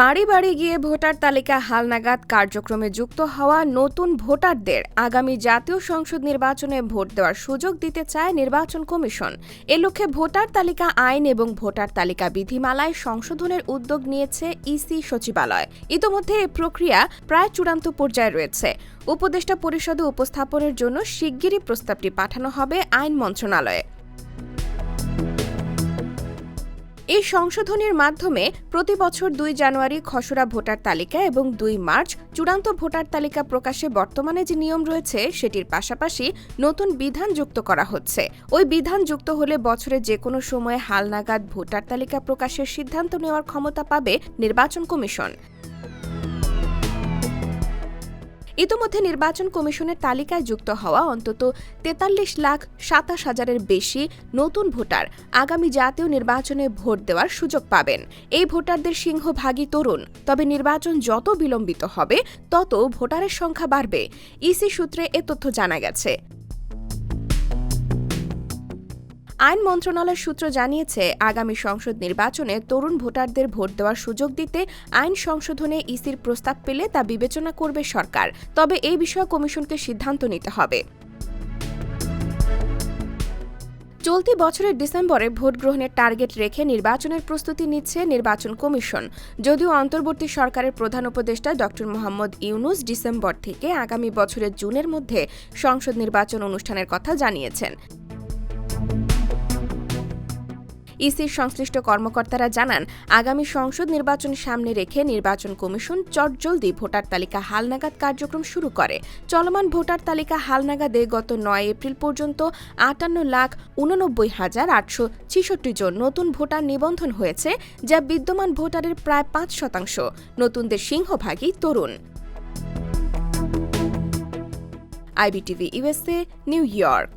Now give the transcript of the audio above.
বাড়ি বাড়ি গিয়ে ভোটার তালিকা হালনাগাদ কার্যক্রমে যুক্ত হওয়া নতুন ভোটারদের আগামী জাতীয় সংসদ নির্বাচনে ভোট দেওয়ার সুযোগ দিতে চায় নির্বাচন কমিশন। এ লক্ষ্যে ভোটার তালিকা আইন এবং ভোটার তালিকা বিধিমালায় সংশোধনের উদ্যোগ নিয়েছে ইসি সচিবালয়। ইতোমধ্যে এই প্রক্রিয়া প্রায় চূড়ান্ত পর্যায়ে রয়েছে। উপদেষ্টা পরিষদে উপস্থাপনের জন্য শিগগিরই প্রস্তাবটি পাঠানো হবে আইন মন্ত্রণালয়ে। এই সংশোধনীর মাধ্যমে প্রতি বছর দুই জানুয়ারি খসড়া ভোটার তালিকা এবং দুই মার্চ চূড়ান্ত ভোটার তালিকা প্রকাশে বর্তমানে যে নিয়ম রয়েছে, সেটির পাশাপাশি নতুন বিধান যুক্ত করা হচ্ছে। ওই বিধান যুক্ত হলে বছরে যে কোনো সময়ে হালনাগাদ ভোটার তালিকা প্রকাশের সিদ্ধান্ত নেওয়ার ক্ষমতা পাবে নির্বাচন কমিশন। ইতোমধ্যে নির্বাচন কমিশনের তালিকায় যুক্ত হওয়া অন্তত তেতাল্লিশ লাখ সাতাশ হাজারের বেশি নতুন ভোটার আগামী জাতীয় নির্বাচনে ভোট দেওয়ার সুযোগ পাবেন। এই ভোটারদের সিংহভাগই তরুণ, তবে নির্বাচন যত বিলম্বিত হবে, তত ভোটারের সংখ্যা বাড়বে। ইসি সূত্রে এ তথ্য জানা গেছে। আইন মন্ত্রণালয় সূত্র জানিয়েছে, আগামী সংসদ নির্বাচনে তরুণ ভোটারদের ভোট দেওয়ার সুযোগ দিতে আইন সংশোধনে ইসির প্রস্তাব পেলে তা বিবেচনা করবে সরকার। তবে এই বিষয়ে কমিশনকে সিদ্ধান্ত নিতে হবে। চলতি বছরের ডিসেম্বরে ভোট গ্রহণের টার্গেট রেখে নির্বাচনের প্রস্তুতি নিচ্ছে নির্বাচন কমিশন। যদিও অন্তর্বর্তী সরকারের প্রধান উপদেষ্টা ড. মোহাম্মদ ইউনুস ডিসেম্বর থেকে আগামী বছরের জুনের মধ্যে সংসদ নির্বাচন অনুষ্ঠানের কথা জানিয়েছেন। ইসির সংশ্লিষ্ট কর্মকর্তারা জানান, আগামী সংসদ নির্বাচন সামনে রেখে নির্বাচন কমিশন চটজলদি ভোটার তালিকা হালনাগাদ কার্যক্রম শুরু করে। চলমান ভোটার তালিকা হালনাগাদে গত নয় এপ্রিল পর্যন্ত আটান্ন লাখ উননব্বই হাজার আটশো ছিষট্টি জন নতুন ভোটার নিবন্ধন হয়েছে, যা বিদ্যমান ভোটারের প্রায় পাঁচ শতাংশ। নতুনদের সিংহভাগই তরুণ। IBTV USA New York.